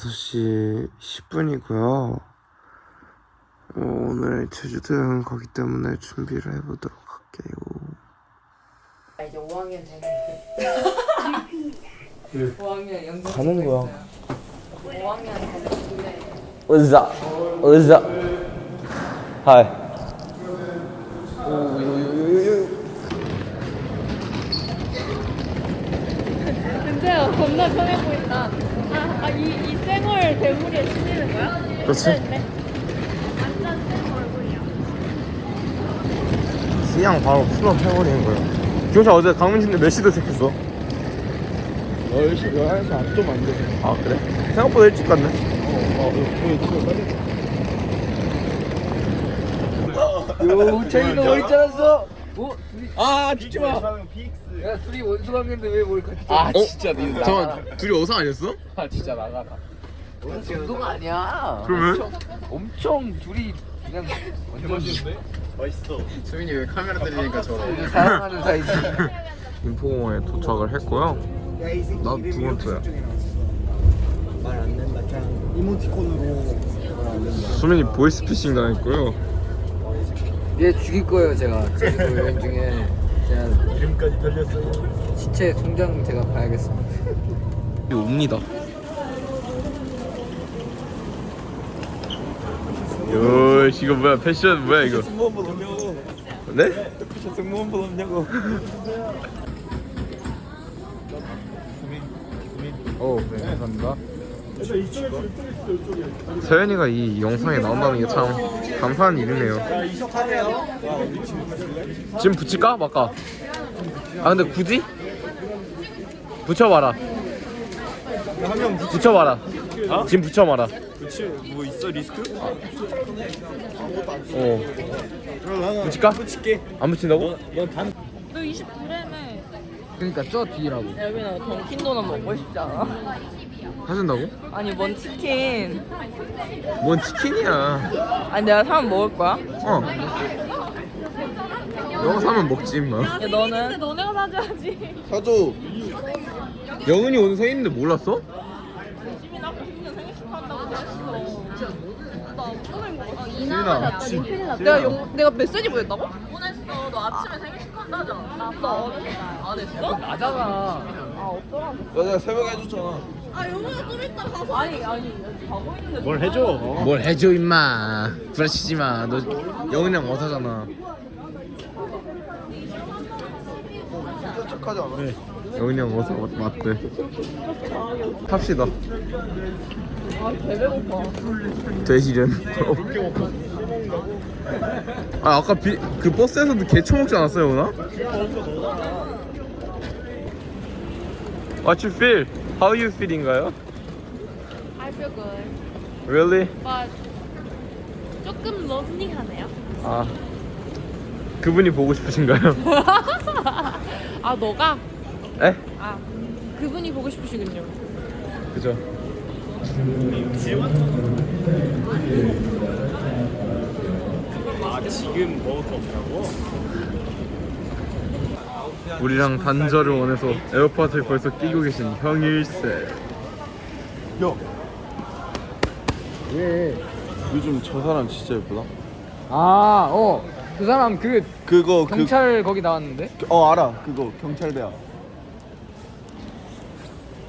5시 10분이고요. 어, 오늘 제주도 여행 가기 때문에 준비를 해보도록 할게요. 이제 5학년 되는 5학년 연극 가는 거야. 5학년 되는데 의자, 의자. 하이. 근데요 겁나 편해 보인다. 아, 아, 이, 이 쌩얼 대물에 실리는 거야? 그렇지. 네. 완전 쌩 얼굴이야. 그냥 바로 풀업 해버리는 거야. 교사 어제 강민진데 몇시 도착했어? 10시, 11시 안좀안 돼. 아 그래? 생각보다 일찍 갔네. 어, 거의 지금 빨리. 요 저희도 머리 잘랐어. 오, 아, 죽지 마. 야 둘이 원수 관계인데 왜뭘 같이? 아, 어? 진짜 니 잠깐 둘이 어상 아니었어? 아, 진짜 나가라. 원수 운동 아니야. 그러면? 엄청 둘이 그냥 완전 수민이 왜 카메라 들리니까 저러. 그냥 사랑하는 사이지. 인포공항에 도착을 했고요. 나도 두 번째야. 말안 된다. 그냥 이모티콘으로. 수민이 보이스피싱 당했고요. 얘 죽일 거예요 제가 제주도 여행 중에 제가 이름까지 달렸어요. 시체 송장 제가 봐야겠습니다. 이 옵니다. 요, 이거 뭐야? 패션 뭐야 이거? 승무원분 없냐고. 네? 피셔 승무원분 없냐고. 오, 네 감사합니다. 서연이가 이 영상에 나온다는 게 참 감사한 일이네요. 지금 붙일까 말까? 아 근데 굳이? 붙여봐라. 한명 붙여봐라. 지금 붙여봐라. 그치 뭐 있어 리스크? 어. 붙일까? 붙일게. 안 붙인다고? 넌단 너 29래매. 그러니까 저 뒤라고. 여기는 던킨도넛 먹고 싶지 않아? 하신다고? 아니 뭔 치킨 뭔 치킨이야? 아니 내가 사면 먹을 거야? 어. 너가 사면 먹지 임마. 야 너는? 너네가 사줘야지. 사줘. 영은이 오늘 서 있는데 몰랐어? 지민 아까 진짜 생일 축하한다고 그랬어. 나안 보낸 거 같아. 수민아. 내가 영, 내가 메시지 보냈다고? 보냈어. 너 아침에 생일 축하한다 하잖아. 나안 했어? 나잖아. 아 없더라 내가 새벽에 해줬잖아. 아 영우야 좀 이따 가서. 아니 아니 자고 있는데 뭘 해줘? 뭘 해줘 임마. 부라치지 마. 너 어사잖아. 착하지 않아? 네. 영은이 형 어서 맞- 맞대. 탑시다. 아 개배고파 돼지련. 아 아까 비, 그 버스에서도 개 처먹지 않았어요, 영은아? What you feel? How you feel인가요? I feel good. Really? But 조금 런닝하네요. 아 그분이 보고 싶으신가요? 아 너가? 에? 아 그분이 보고 싶으시군요. 그죠. 아 지금 먹을 거 없다고? 우리랑 단절을 원해서 에어팟을 벌써 끼고 계신 형일세. 야 왜? 요즘 저 사람 진짜 예쁘다. 아, 어. 그 사람 그 그거 그 경찰 거기 나왔는데? 어 알아 그거 경찰대야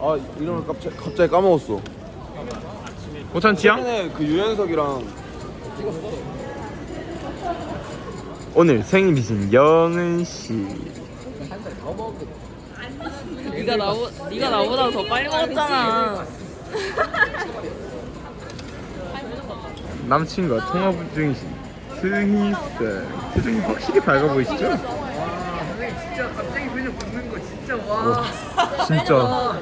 아 이름을 갑자기, 갑자기 까먹었어 호찬 지향? 최근에 그 유연석이랑 오늘 생일이신 영은 씨. 네가 나보 네가 나보다 더 빨리 먹었잖아 남친과 통화 중이신 스희쌤. 표정이 확실히 밝아 보이시죠? 진짜 갑자기 표정 붙는 거 진짜 와. 진짜.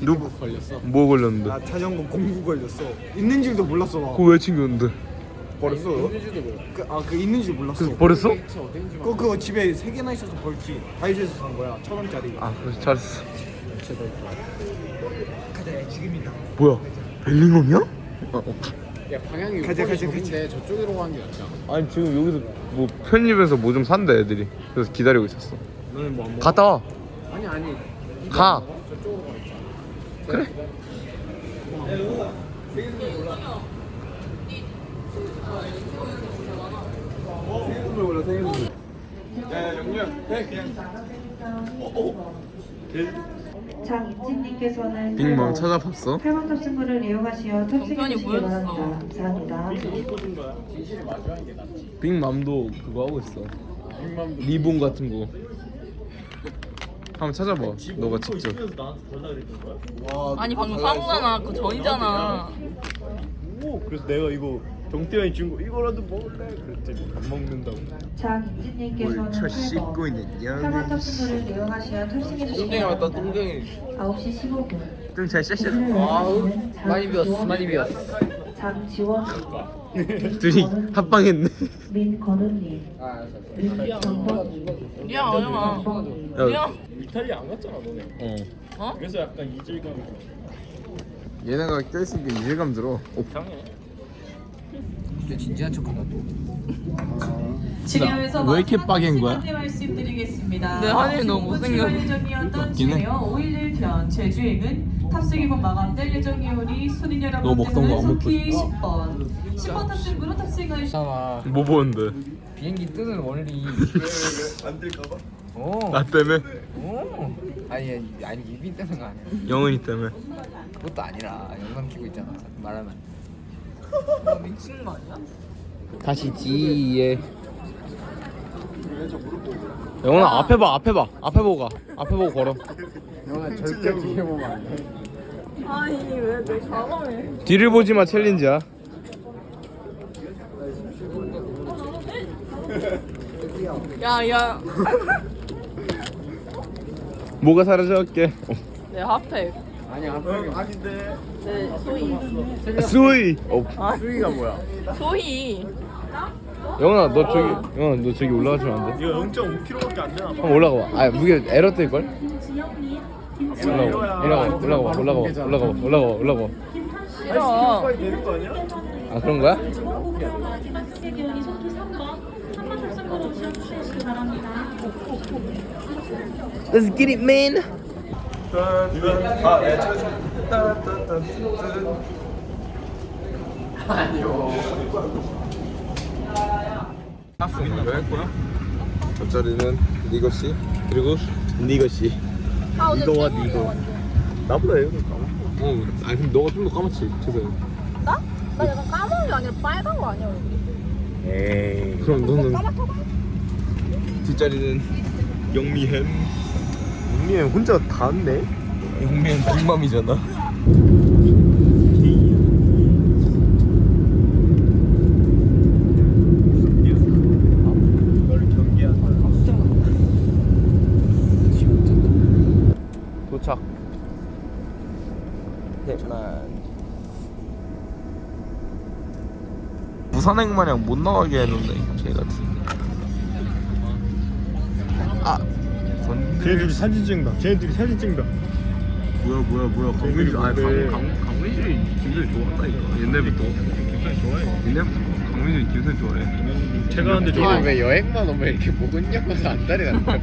누구 걸렸어 뭐 걸렸는데? 나 자전거 공구 걸렸어 있는 줄도 몰랐어 나 그거 왜 챙겼는데? 버렸어 그, 아 그 있는 줄 몰랐어 그래서 버렸어? 그거, 그거 집에 세 개나 있어서 벌지 다이소에서 산 거야 천 원짜리 아 그래 잘했어. 뭐야? 벨링엄이야? 어, 어. 야 방향이 가자, 가자, 저긴데 저쪽으로 가는 게 낫지 않아? 아니 지금 여기서 뭐 편집에서 뭐 좀 산대 애들이. 그래서 기다리고 있었어. 너는 뭐안 먹어? 갔다 와. 아니 아니 가. 저쪽으로 가 그래. 장인진님께서는 빅맘 찾아봤어? 8번 탑승구를 이용하시어 탑승해 주시기. 바랍니다. 감사합니다. 빅맘도 그거 하고 있어 리본 같은 거 한번 찾아봐 너가 직접 아니 방금 상우잖아 그 전이잖아 오 그래서 내가 이거 동태현이 준거 이거라도 먹을래? 그랬더니 안 먹는다고. 장인진님께서는 저 씻고 8번 있는 8번 양이 탑승구를 이용하시어 탑승해 뚱땡이 왔다 바랍니다. 뚱땡이. 9시 15분. 좀잘 쎄쎄 아우 많이 비었어 많이 비었어. 장지원 둘이 합방했네. 민건우님 아 알았어 민정범님 얼마 민정범님. 리아 이탈리아 안 갔잖아 너네. 어. 어? 그래서 약간 이질감이 좀 얘네가 껴있으니까 이질감 들어. 오, 이상해 진짜 진지한 척한다 또 진행에서 왜 이렇게 빠갠 거야? 말씀드리겠습니다. 네, 한일 너무 못생겼네. 출발 예정이었던 웃기네. 진에어 511 편 제주행은 탑승이고 마감될 예정이오니 손인 너 먹던 거안 여러분들은 먹고 속히 10번 10번 탑승구로 탑승하시 있잖아 뭐 보는데 비행기 뜨는 원리 안 될까봐? 어. 나 때문에? 어. 아니 아니 유빈 뜨는 거 아니야 영은이 때문에 그것도 아니라 영상 키고 있잖아 말하면 너 미친 거 아니야? 다시 지에. 영훈아 앞에 봐 앞에 봐. 앞에 보고 가. 앞에 보고 걸어. 영화 절대 뒤에 보면 안 돼. 아니 왜내 가방에 뒤를 보지 마 챌린지야. 야야. 뭐가 사라졌게. 내 핫팩 아니 안 팔게 아닌데 네, 소희. 스웨이. 어. 아. 수위가 뭐야? 소희. 영아 너 저기 영아 너 저기 올라가시면 안 돼? 이거 0.5kg밖에 안 되나 봐 한번 올라가 봐. 아 무게 에러 뜰 걸? 올라가 올라가 올라가 올라가 올라가 올라가 올라가. 싫어. 아 그런 거야? Let's get it, man. 아, 네, 할 거야? 옆자리는 니거 씨 그리고 니거 씨. 니도와 니도. 나보다 얘가 더 까마. 어, 아니 근데 너가 좀 더 까맣지, 최소한. 나? 나 약간 까만 게 아니라 빨간 거 아니야 얼굴이? 에이. 그럼 너는 뒷자리는 영미햄. 국민이 혼자 다 왔네. 영미햄 빅맘이잖아. 도착. 대만. 무산행 마냥 못 나가게 해놓네, 쟤 같은. 아, 쟤네들이 사진 찍는다. 쟤네들이 사진 찍는다. 뭐야 뭐야 뭐야 강민주 아니 네. 강, 강, 강민준이 김선 좋아한다니까 옛날부터 굉장히 좋아해. 옛날부터 강민준이 김선 좋아해 제가 근데 좋아. 왜 여행만 오면 이렇게 목은 엮어서 안달이 난다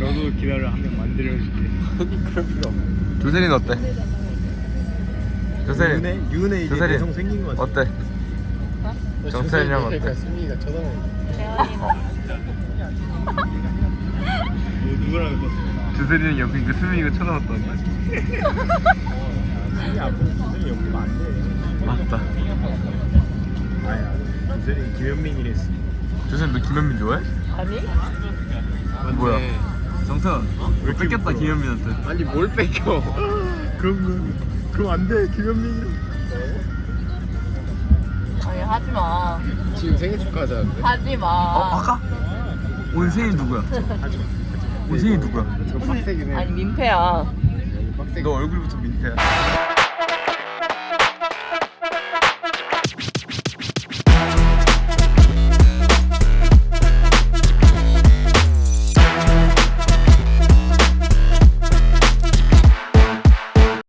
너도 기다려 한명 만들어줄게. 그럴 필요 없어 조세린 어때? 조세린 윤혜 윤혜 이제 조세린 생긴 거 같아. 어때? 정태현 형 어때? 수민이가 쳐다보는 뭐 누구랑 해봤어? 조세린 옆에 있는데 수민이가 쳐다봤다니 승이 앞으로 주선이 엮으면 안 돼. 맞다 아야. 주선이 김현민이랬어. 조세린 너 김현민 좋아해? 아니? 뭐야 정태현 왜 뺏겼다 부끄러워? 김현민한테 아니 뭘 뺏겨 그럼 그럼 안 돼. 김현민이. 아니 하지마 지금 생일 축하하자는데 하지마 어? 아까? 오늘 생일 누구야? 오 늘 생일 누구야? 저 빡세긴 해 아니 민폐야. 빡세긴 너 얼굴부터 민폐야